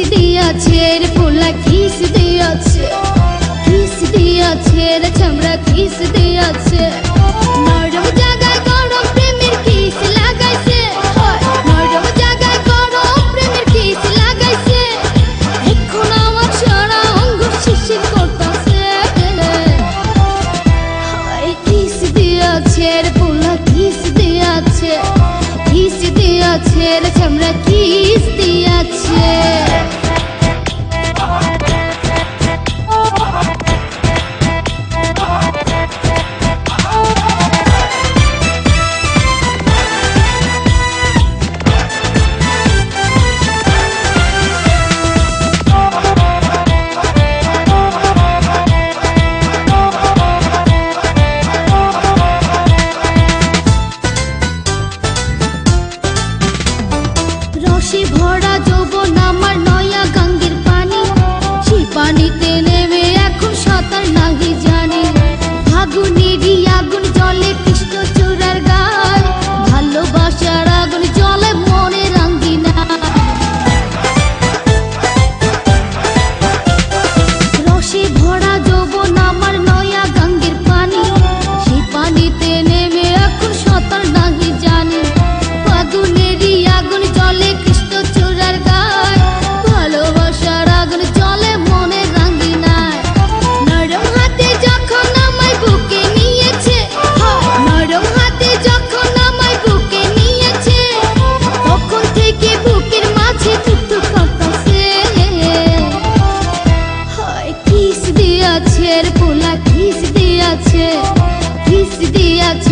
আছে রে পোলা খিস দিয়াছে খিস দিয়াছে রে চামড়া খিস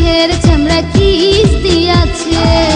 সিংহের চামড়া কিস দিয়াছে।